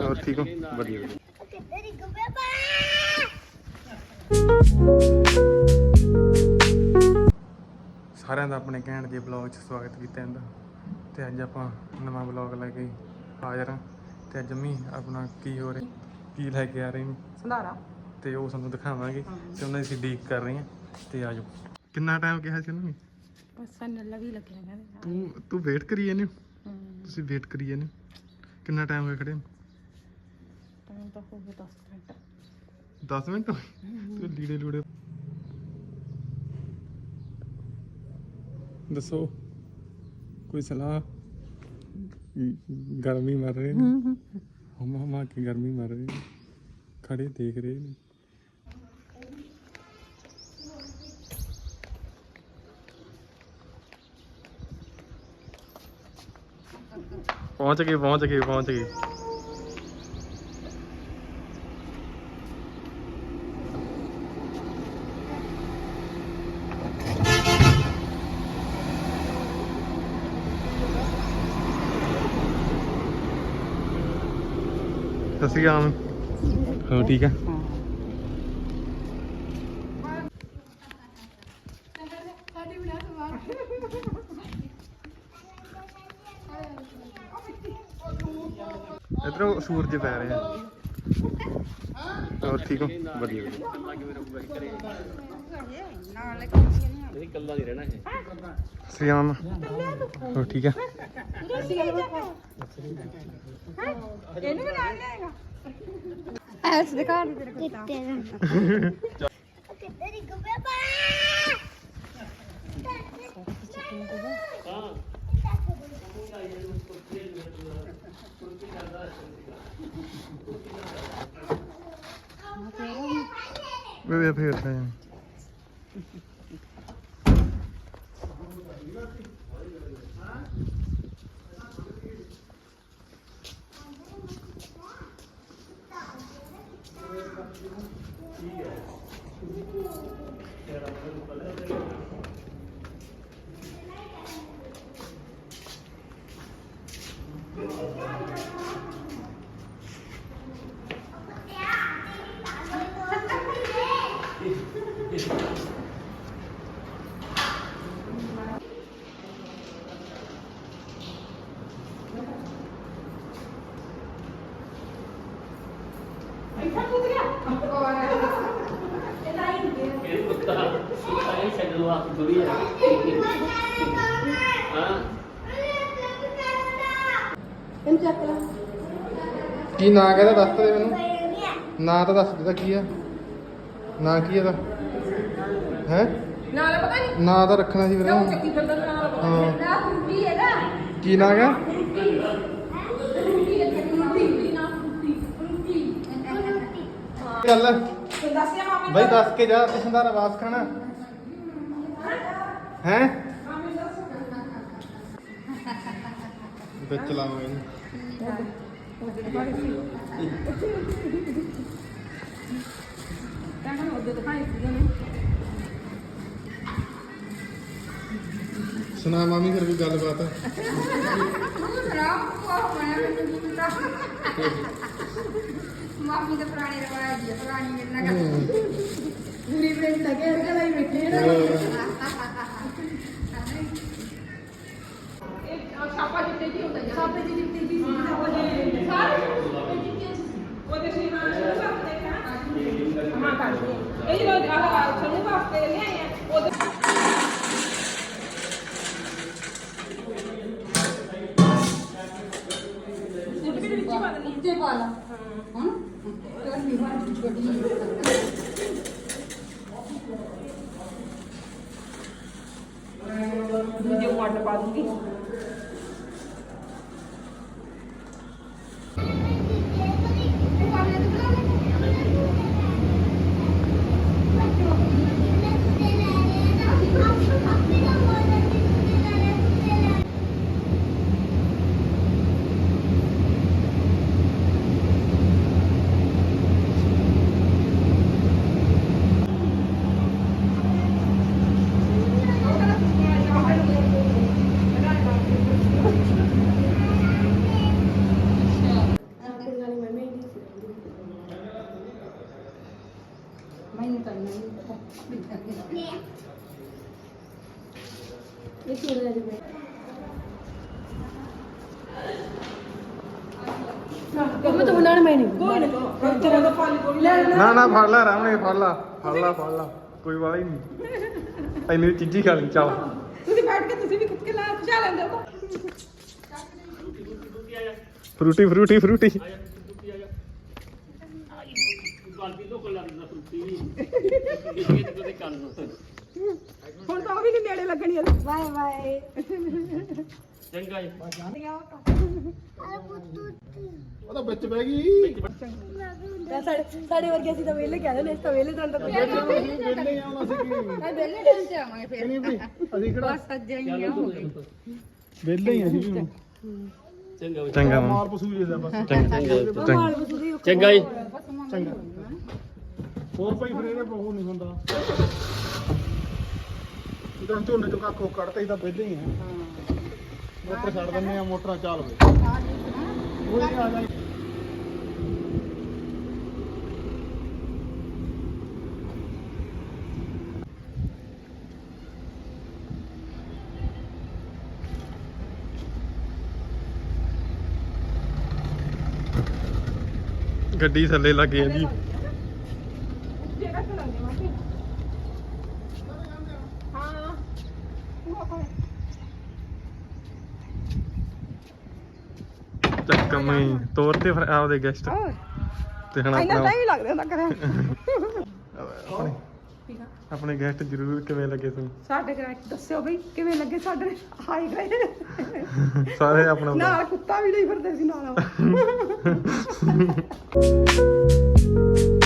ਹੋਰ ਠੀਕ ਹੋ? ਵਧੀਆ ਵਧੀਆ। ਕਿੱਧਰ ਹੀ ਗੁੱਬੇ ਸਾਰਿਆਂ ਦਾ ਆਪਣੇ ਕਹਿਣ ਦੇ ਬਲੌਗ 'ਚ ਸਵਾਗਤ ਕੀਤਾ ਜਾਂਦਾ। ਤੇ ਅੱਜ ਆਪਾਂ ਨਵਾਂ ਬਲੌਗ ਲੈ ਕੇ ਹਾਜ਼ਰ ਹਾਂ। ਤੇ ਅੱਜ ਮੰਮੀ ਆਪਣਾ ਕੀ ਹੋ ਰਿਹਾ? ਕੀ ਲੈ ਕੇ ਆ ਰਹੇ ਨੇ? ਸੰਧਾਰਾ। ਤੇ ਉਹ ਸਾਨੂੰ ਦਿਖਾਵਾਂਗੇ। ਤੇ ਉਹਨਾਂ ਦੀ ਅਸੀਂ ਡੀਕ ਕਰ ਰਹੇ ਹਾਂ। ਤੇ ਆਜੋ। ਕਿੰਨਾ ਟਾਈਮ ਕਿਹਾ ਸੀ ਉਹਨਾਂ ਨੇ? ਬਸ ਸਾਨੂੰ ਲੱਗੀ ਲੱਗਿਆ ਕਹਿੰਦੇ ਤੂੰ ਤੂੰ ਵੇਟ ਕਰੀ ਜਾਂਦੇ ਹੋ? ਹੂੰ। ਤੁਸੀਂ ਵੇਟ ਕਰੀ ਜਾਂਦੇ ਹੋ? ਕਿੰਨਾ ਟਾਈਮ ਹੋਇਆ ਖੜੇ ਨੂੰ? ਟਾਈਮ ਤਾਂ ਹੋ ਗਿਆ 10 ਮਿੰਟ 10 ਮਿੰਟ ਹੋਏ ਤੂੰ ਲੀੜੇ ਲੂੜੇ ਦੱਸੋ ਕੋਈ ਸਲਾਹ ਗਰਮੀ ਮਰ ਰਹੀ ਨੇ ਹਮਾ ਹਮਾ ਕੇ ਗਰਮੀ ਮਰ ਰਹੀ ਨੇ ਖੜੇ ਦੇਖ ਰਹੇ ਨੇ ਪਹੁੰਚ ਗਏ ਪਹੁੰਚ ਗਏ ਪਹੁੰਚ ਸਤਿ ਸ਼੍ਰੀ ਅਕਾਲ। ਹੋ ਠੀਕ ਆ? ਇਧਰੋਂ ਸੂਰਜ ਪੈ ਰਿਹਾ। ਹੋਰ ਠੀਕ ਹੋ? ਵਧੀਆ ਵਧੀਆ। ਸ੍ਰੀ ਰਾਮ ਹੋਰ ਠੀਕ ਆ? ਇਹਨੂੰ ਵੀ ਨਾਲ ਲਿਆਏਗਾ ਐਸ ਦੇ ਘਰ ਤੇਰੇ ਕੋਲ ਕਿੱਧਰ ਹੀ ਗੁੱਬੇ ਪਾ ਵੇ ਵੇ ਫੇਰ ਤਾਂ Thank you. ਕੀ ਨਾਂ ਕਹਿੰਦਾ? ਦੱਸ ਦੇ ਮੈਨੂੰ। ਨਾਂ ਤਾਂ ਦੱਸ ਦਿੱਤਾ ਕੀ ਆ? ਨਾਂ ਕੀ ਇਹਦਾ? ਹੈ? ਨਾਲ ਪਤਾ ਨਹੀਂ ਨਾਂ ਤਾਂ ਰੱਖਣਾ ਸੀ ਵੀਰੇ ਕਿਉਂ ਚੱਕੀ ਫਿਰਦਾ ਨਾਲ ਹਾਂ। ਨਾ ਫਰੂਟੀ ਇਹਦਾ। ਕੀ ਨਾਂ ਗਿਆ ਫਰੂਟੀ ਫਰੂਟੀ ਫਰੂਟੀ ਨਾ ਫਰੂਟੀ ਫਰੂਟੀ ਚੱਲ। ਦੱਸਿਆ ਮਾਮੇ ਬਈ ਦੱਸ ਕੇ ਜਾ ਤੇ ਸੰਧਾਰਾ ਵਾਪਸ ਖਾਣਾ ਹੈ? ਵਿੱਚ ਲਾਵਾਂਗੇ ਸੁਣਾ ਮਾਮੀ ਫਿਰ ਕੋਈ ਗੱਲਬਾਤ। ਮਾਮੀ ਦਾ ਪੁਰਾਣੇ ਰਵਾਜ ਹੈ ਪੁਰਾਣੀ ਮੇਰੇ ਨਾਲ ਪੂਰੀ ਬ੍ਰੇਕ ਲੱਗੇ ਰਗਾ ਲਈ ਬੈਠੇ ਛਾਪਾ ਜਿੱਤੇ ਕੀ ਹੁੰਦਾ ਛਾਪੇ ਦੀ ਜਿੱਤੇ ਦੀ ਛਾਪਾ ਜਿੱਤੇ ਸਾਰੇ ਉਹਦੇ ਸ਼੍ਰੀਮਾਨ ਨੂੰ ਸਭ ਦੇਖਾ ਹਾਂ ਕਰਦੇ ਇਹ ਜਿਹੜਾ ਆਹ ਸਾਨੂੰ ਵਾਸਤੇ ਲਿਆਏ ਆ ਉਹਦੇ ਉੱਤੇ ਪਾ ਲਾ ਹੁਣ ਕਰ ਵੀ ਵਾਰ ਛੋਟੀ ਦੂਜੇ ਮੱਡ ਪਾ ਦੂੰਗੀ। ਇਹ ਚੂੜੇ ਦੇ ਦੇ ਮੈਂ ਤਾਂ ਬਣਾਣ ਮੈਂ ਨਹੀਂ ਕੋਈ ਨਾ ਤੇਰਾ ਤਾਂ ਪਾਣੀ ਕੋਈ ਲੈ ਲੈ ਨਾ ਨਾ ਫੜ ਲੈ ਰਾਮਣੇ ਫੜ ਲਾ ਫੜ ਲਾ ਫੜ ਲਾ। ਕੋਈ ਵਾਲਾ ਹੀ ਨਹੀਂ। ਇੰਨੀ ਚੀਜ਼ੀ ਖਾ ਲਈ ਚੱਲ। ਤੁਸੀਂ ਬੈਠ ਕੇ ਤੁਸੀਂ ਵੀ ਖੁਦ ਕੇ ਲਾ ਖੁਸ਼ਾ ਲੈਂਦੇ ਹੋ। ਫਰੂਟੀ ਫਰੂਟੀ ਫਰੂਟੀ। ਹੁਣ ਤਾਂ ਉਹ ਵੀ ਨਹੀਂ ਨੇੜੇ ਲੱਗਣੀ ਬਾਏ ਬਾਏ। ਉਹਦਾ ਵਿੱਚ ਬਹਿ ਗਈ। ਸਾਡੇ ਸਾਡੇ ਵਰਗੇ ਅਸੀਂ ਤਾਂ ਵੇਲੇ ਕਹਿੰਦੇ ਨੇ ਇਸ ਤਾਂ ਵੇਲੇ ਤਾਂ ਕੋਈ ਵਿਹਲੇ ਆਉਣਾ ਸੀ ਮੈਂ ਵਿਹਲੇ ਟਾਈਮ ਤੇ ਆਵਾਂਗੇ ਫਿਰ। ਨਹੀਂ ਵੀ ਅਸੀਂ ਕਿਹੜਾ ਬਸ ਸੱਜੇ ਹੀ ਆਵਾਂਗੇ। ਵਿਹਲੇ ਹੀ ਆ ਜੀ ਵੀ ਚੰਗਾ ਮਾਂ ਮਾਰ ਪਸੂ ਜੇ ਦਾ ਬਸ ਚੰਗਾ ਚੰਗਾ। ਜੀ। ਚੰਗਾ। ਹੋਰ ਭਾਈ ਫਿਰ ਇਹਦੇ ਬਹੁਤ ਨਹੀਂ ਹੁੰਦਾ। ਝੋਨੇ ਚੋਂ ਕੱਖ ਕੱਢਤੇ ਸੀ ਤਾਂ ਵਿਹਲੇ ਹੀ ਆ ਮੋਟਰ ਛੱਡ ਦਿੰਦੇ ਆ ਮੋਟਰਾਂ ਚੱਲ ਉਹ ਹੀ ਆ ਜਾਏ ਗੱਡੀ ਥੱਲੇ ਲੱਗੀ ਹੈ ਜੀ। ਚੱਕਮਈ ਤੋਰ ਤੇ ਫਿਰ ਆਪਦੇ ਗੈਸਟ ਤੇ ਹੁਣ ਆਪਣਾ ਟਾਈਮ ਲੱਗਦਾ ਹੁੰਦਾ ਕਰੇ ਆਪਣੇ ਆਪਣੇ ਗੈਸਟ ਜ਼ਰੂਰ ਕਿਵੇਂ ਲੱਗੇ ਤੁਹਾਨੂੰ ਸਾਡੇ ਘਰ ਦੱਸਿਓ ਬਈ ਕਿਵੇਂ ਲੱਗੇ ਸਾਡੇ? ਹਾਈ ਗਏ। ਸਾਰੇ ਆਪਣਾ ਨਾਲ ਕੁੱਤਾ ਵੀ ਨਹੀਂ ਫਿਰਦੇ ਸੀ ਨਾਲ